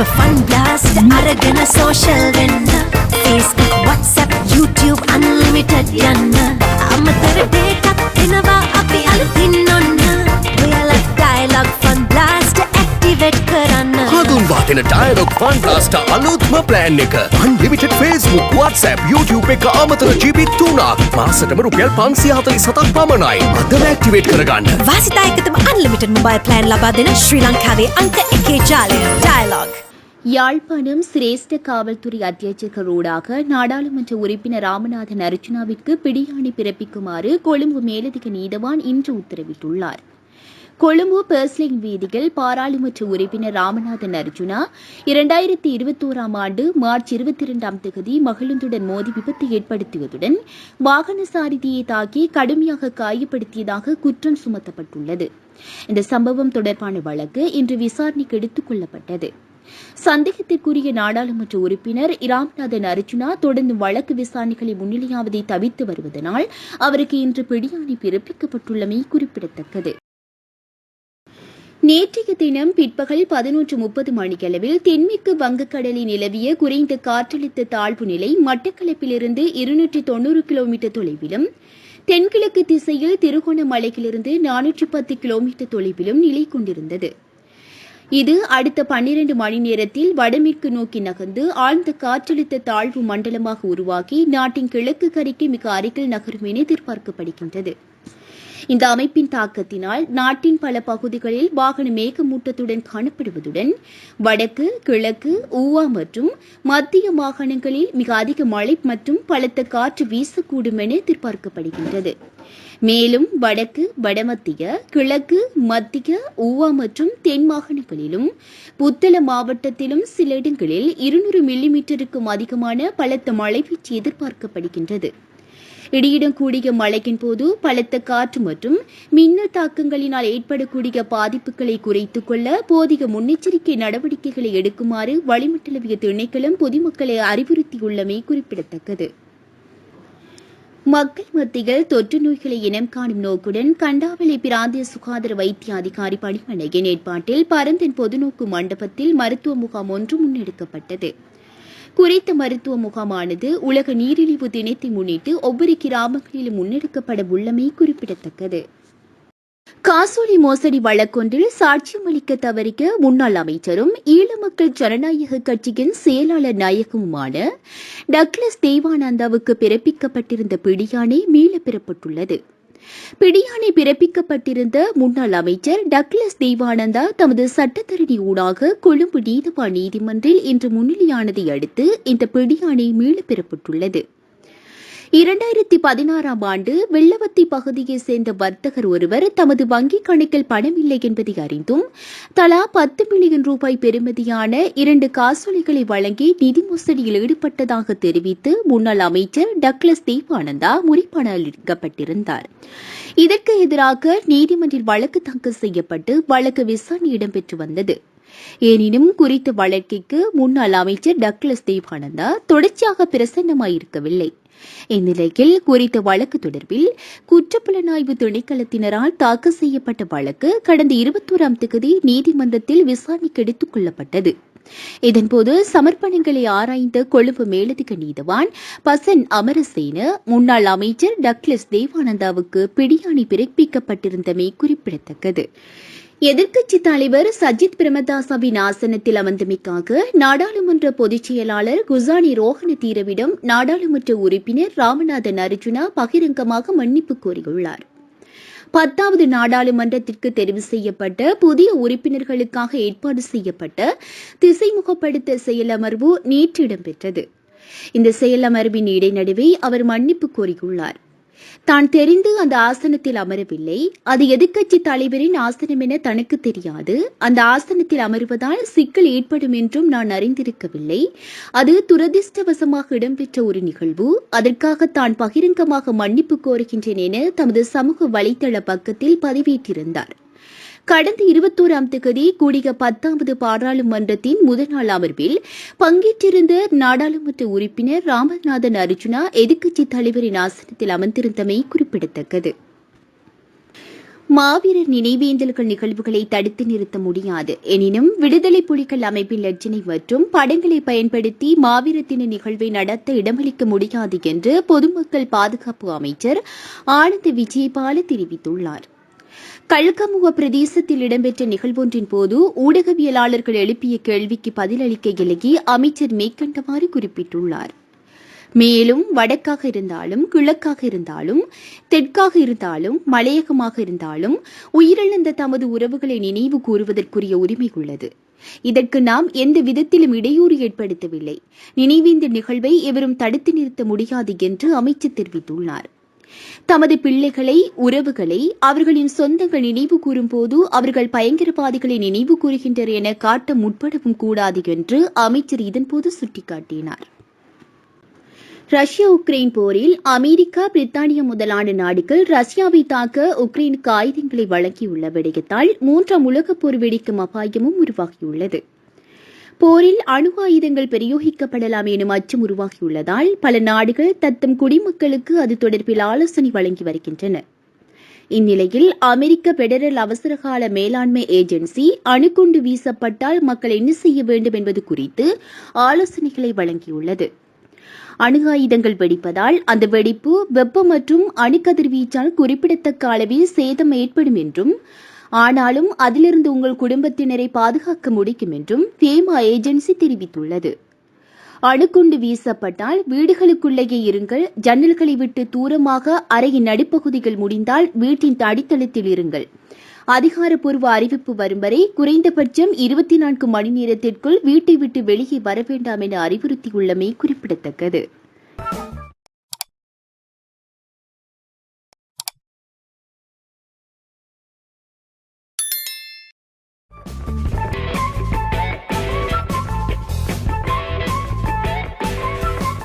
ඔබ fun blast අරගෙන social වෙන්න Facebook WhatsApp YouTube unlimited යන්න අමතර දෙකක් එනවා අපි අලුතින් ඔන්න ඔයාලා ඩයලොග් ෆන් බ්ලාස්ට් ඇක්ටිවේට් කරන්න හඳුන්වාගෙන ඩයලොග් ෆන් බ්ලාස්ට් අලුත්ම ප්ලෑන් එක. Unlimited Facebook WhatsApp YouTube එක අමතර GB 3ක් මාසටම රුපියල් 547ක් පමණයි. අද ඇක්ටිවේට් කරගන්න. වාසිතා එකතම unlimited mobile plan ලබා දෙන ශ්‍රී ලංකාවේ අංක එකේ ජාලය. ඩයලොග් யாழ்ப்பாணம் சிரேஷ்ட காவல்துறை அத்தியட்சகரோடாக நாடாளுமன்ற உறுப்பினர் ராமநாதன் அர்ஜுனாவிற்கு பிடியாணி பிறப்பிக்குமாறு கொழும்பு மேலதிக நீதவான் இன்று உத்தரவிட்டுள்ளார். கொழும்பு பெர்ஸ்லிங் வீதியில் பாராளுமன்ற உறுப்பினர் ராமநாதன் அர்ஜுனா இரண்டாயிரத்தி இருபத்தோராம் ஆண்டு மார்ச் இருபத்தி இரண்டாம் தேதி மகிழுந்துடன் மோதி விபத்து ஏற்படுத்தியதுடன் வாகன சாரதியை தாக்கி கடுமையாக காயப்படுத்தியதாக குற்றம் சுமத்தப்பட்டுள்ளது. இந்த சம்பவம் தொடர்பான வழக்கு இன்று விசாரணைக்கு எடுத்துக் கொள்ளப்பட்டது. சந்தேகத்திற்குரிய நாடாளுமன்ற உறுப்பினர் இராம்நாதன் அர்ஜுனா தொடர்ந்து வழக்கு விசாரணைகளை முன்னிலையாவதை தவிர்த்து வருவதனால் அவருக்கு இன்று பிடியாணை பிறப்பிக்கப்பட்டுள்ளமை குறிப்பிடத்தக்கது. நேற்றைய தினம் பிற்பகல் பதினொன்று முப்பது மணியளவில் தென்மேற்கு வங்கக்கடலில் நிலவிய குறைந்த காற்றழுத்த தாழ்வு நிலை மட்டக்களப்பிலிருந்து இருநூற்றி தொன்னூறு கிலோமீட்டர் தொலைவிலும் தென்கிழக்கு திசையில் திருகோணமலையிலிருந்து நானூற்றி பத்து கிலோமீட்டர் தொலைவிலும் நிலை கொண்டிருந்தது. இது அடுத்த பன்னிரண்டு மணி நேரத்தில் வடமேற்கு நோக்கி நகர்ந்து ஆழ்ந்த காற்றழுத்த தாழ்வு மண்டலமாக உருவாகி நாட்டின் கிழக்கு கரைக்கு மிக அருகில் நகரும் என எதிர்பார்க்கப்படுகின்றது. இந்த அமைப்பின் தாக்கத்தினால் நாட்டின் பல பகுதிகளில் வாகன மேகமூட்டத்துடன் காணப்படுவதுடன் வடக்கு கிழக்கு ஊவா மற்றும் மத்திய மாகாணங்களில் மிக அதிக மழை மற்றும் பலத்த காற்று வீசக்கூடும் என எதிர்பார்க்கப்படுகின்றது. மேலும் வடக்கு வடமத்திய கிழக்கு மத்திய ஊவா மற்றும் தென் மாகாணங்களிலும் புத்தள மாவட்டத்திலும் சில இடங்களில் இருநூறு மில்லிமீட்டருக்கும் அதிகமான பலத்த மழை வீச்சு எதிர்பார்க்கப்படுகின்றது. இடியுடன் கூடிய மழையின் போது பலத்த காற்று மற்றும் மின்னல் தாக்கங்களினால் ஏற்படக்கூடிய பாதிப்புகளை குறைத்துக் கொள்ள போதிய முன்னெச்சரிக்கை நடவடிக்கைகளை எடுக்குமாறு வளிமண்டலவிய திணைக்களம் பொதுமக்களை அறிவுறுத்தியுள்ளமை குறிப்பிடத்தக்கது. மக்கள் மத்தியில் தொற்று நோய்களை இனம் காணும் நோக்குடன் கண்டாவளி பிராந்திய சுகாதார வைத்திய அதிகாரி பணிமனையின் ஏற்பாட்டில் பரந்தன் பொதுநோக்கு மண்டபத்தில் மருத்துவ முகாம் ஒன்று முன்னெடுக்கப்பட்டது. குறித்த மருத்துவ முகாமானது உலக நீரிழிவு தினத்தை முன்னிட்டு ஒவ்வொரு கிராமங்களிலும் முன்னெடுக்கப்பட உள்ளமை குறிப்பிடத்தக்கது. காசோலி மோசடி வழக்கொன்றில் சாட்சியம் அளிக்க தவறிய முன்னாள் அமைச்சரும் ஈழ மக்கள் ஜனநாயக கட்சியின் செயலாளர் நாயகமுமான டக்ளஸ் தேவானந்தாவுக்கு பிறப்பிக்கப்பட்டிருந்த பிடியாணை மீள பெறப்பட்டுள்ளது. பிடியாணை பிறப்பிக்கப்பட்டிருந்த முன்னாள் அமைச்சர் டக்ளஸ் தேவானந்தா தமது சட்டத்தரணி ஊடாக கொழும்பு நீதிவான் நீதிமன்றில் இன்று முன்னிலையானதை அடுத்து இந்த பிடியாணை மீள பெறப்பட்டுள்ளது. இரண்டாயிரத்தி பதினாறாம் ஆண்டு வெள்ளவத்தி பகுதியைச் சேர்ந்த வர்த்தகர் ஒருவர் தமது வங்கிக் கணக்கில் பணம் இல்லை என்பதை அறிந்தும் தலா பத்து மில்லியன் ரூபாய் பெறுமதியான இரண்டு காசோலைகளை வழங்கி நிதி மோசடியில் ஈடுபட்டதாக தெரிவித்து முன்னாள் அமைச்சர் டக்ளஸ் தேவானந்தா முறைப்பாடு அளிக்கப்பட்டிருந்தார் இதற்கு எதிராக நீதிமன்றில் வழக்கு தாக்கல் செய்யப்பட்டு வழக்கு விசாரணை இடம்பெற்று வந்தது. எனினும் குறித்த வழக்கிற்கு முன்னாள் அமைச்சர் டக்ளஸ் தேவானந்தா தொடர்ச்சியாக பிரசன்னமாயிருக்கவில்லை. இந்நிலையில் குறித்த வழக்கு தொடர்பில் குற்றப்புலனாய்வு திணைக்களத்தினரால் தாக்கல் செய்யப்பட்ட வழக்கு கடந்த இருபத்தோராம் தேதி நீதிமன்றத்தில் விசாரணைக்கு எடுத்துக் கொள்ளப்பட்டது. இதன்போது சமர்ப்பணங்களை ஆராய்ந்த கொழும்பு மேலதிக நீதவான் பசன் அமரசேன முன்னாள் அமைச்சர் டக்ளஸ் தேவானந்தாவுக்கு பிடியாணி பிறப்பிக்கப்பட்டிருந்தமை குறிப்பிடத்தக்கது. எதிர்க்கட்சி தலைவர் சஜித் பிரேமதாசவின் ஆசனத்தில் அமர்ந்தமைக்காக நாடாளுமன்ற பொதுச் செயலாளர் குசானி ரோஹன தீரவிடம் நாடாளுமன்ற உறுப்பினர் ராமநாதன் அர்ஜுனா பகிரங்கமாக மன்னிப்பு கோரியுள்ளார். பத்தாவது நாடாளுமன்றத்திற்கு தெரிவு செய்யப்பட்ட புதிய உறுப்பினர்களுக்காக ஏற்பாடு செய்யப்பட்ட திசைமுகப்படுத்த செயலமர்வு நேற்று இடம்பெற்றது இந்த செயலமர்வின் இடைநடுவே அவர் மன்னிப்பு கோரியுள்ளார். தான் தெரிந்து அந்த ஆசனத்தில் அமரவில்லை. அது எதிர்க்கட்சி தலைவரின் ஆசனம் என தனக்கு தெரியாது. அந்த ஆசனத்தில் அமர்வதால் சிக்கல் ஏற்படும் என்றும் நான் அறிந்திருக்கவில்லை. அது துரதிர்ஷ்டவசமாக இடம்பெற்ற ஒரு நிகழ்வு. அதற்காக தான் பகிரங்கமாக மன்னிப்பு கோருகின்றேன் என தமது சமூக வலைதள பக்கத்தில் பதிவேற்றிருந்தார். கடந்த இருபத்தோராம் தேதி கூடிய பத்தாவது பாராளுமன்றத்தின் முதல் நாள் அமர்வில் பங்கேற்றிருந்த நாடாளுமன்ற உறுப்பினர் ராமநாதன் அர்ஜுனா எதிர்க்கட்சித் தலைவரின் ஆசனத்தில் அமர்ந்திருந்தமை குறிப்பிடத்தக்கது. மாவீரர் நினைவேந்தல்கள் நிகழ்வுகளை தடுத்து நிறுத்த முடியாது. எனினும் விடுதலை புலிகள் அமைப்பின் லட்சணை மற்றும் படங்களை பயன்படுத்தி மாவீர தின நிகழ்வை நடத்த இடமளிக்க முடியாது என்று பொதுமக்கள் பாதுகாப்பு அமைச்சர் ஆனந்த் விஜயபால தெரிவித்துள்ளார். கழுக்கமுக பிரதேசத்தில் இடம்பெற்ற நிகழ்வொன்றின் போது ஊடகவியலாளர்கள் எழுப்பிய கேள்விக்கு பதிலளிக்கையிலேயே அமைச்சர் மேற்கண்டவாறு குறிப்பிட்டுள்ளார். மேலும் வடக்காக இருந்தாலும் கிழக்காக இருந்தாலும் தெற்காக இருந்தாலும் மலையகமாக இருந்தாலும் உயிரிழந்த தமது உறவுகளை நினைவு கூறுவதற்குரிய உரிமை உள்ளது. இதற்கு நாம் எந்த விதத்திலும் இடையூறு ஏற்படுத்தவில்லை. நினைவேந்த நிகழ்வை எவரும் தடுத்து நிறுத்த முடியாது என்று அமைச்சர் தெரிவித்துள்ளார். தமது பிள்ளைகளை உறவுகளை அவர்களின் சொந்தங்கள் நினைவு கூறும்போது அவர்கள் பயங்கரவாதிகளை நினைவு கூறுகின்றனர் என காட்ட முற்படவும் கூடாது என்று அமைச்சர் இதன்போது சுட்டிக்காட்டினார். ரஷ்யா உக்ரைன் போரில் அமெரிக்கா பிரித்தானியா முதலான நாடுகள் ரஷ்யாவை தாக்க உக்ரைனுக்கு ஆயுதங்களை வழங்கியுள்ள விடயத்தால் மூன்றாம் உலகப் போர் வெடிக்கும் அபாயமும் உருவாகியுள்ளது. போரில் அணு ஆயுதங்கள் பிரயோகிக்கப்படலாம் எனும் அச்சம் உருவாகியுள்ளதால் பல நாடுகள் தத்தம் குடிமக்களுக்கு அது தொடர்பில் ஆலோசனை வழங்கி வருகின்றன. இந்நிலையில் அமெரிக்க பெடரல் அவசரகால மேலாண்மை ஏஜென்சி அணுகுண்டு வீசப்பட்டால் மக்கள் என்ன செய்ய வேண்டும் என்பது குறித்து ஆலோசனைகளை வழங்கியுள்ளது. அணு ஆயுதங்கள் வெடிப்பதால் அந்த வெடிப்பு வெப்பம் மற்றும் அணுக்கதிர்வீச்சால் குறிப்பிடத்தக்க அளவில் சேதம் ஏற்படும் என்றும் ஆனாலும் அதிலிருந்து உங்கள் குடும்பத்தினரை பாதுகாக்க முடியும் என்றும் தேமா ஏஜென்சி தெரிவித்துள்ளது. அணுகுண்டு வீசப்பட்டால் வீடுகளுக்குள்ளேயே இருங்கள். ஜன்னல்களை விட்டு தூரமாக அறையின் நடுப்பகுதிகள் முடிந்தால் வீட்டின் அடித்தளத்தில் இருங்கள். அதிகாரப்பூர்வ அறிவிப்பு வரும் வரை குறைந்தபட்சம் இருபத்தி நான்கு மணி நேரத்திற்குள் வீட்டை விட்டு வெளியே வர வேண்டாம் என அறிவுறுத்தியுள்ளமை குறிப்பிடத்தக்கது.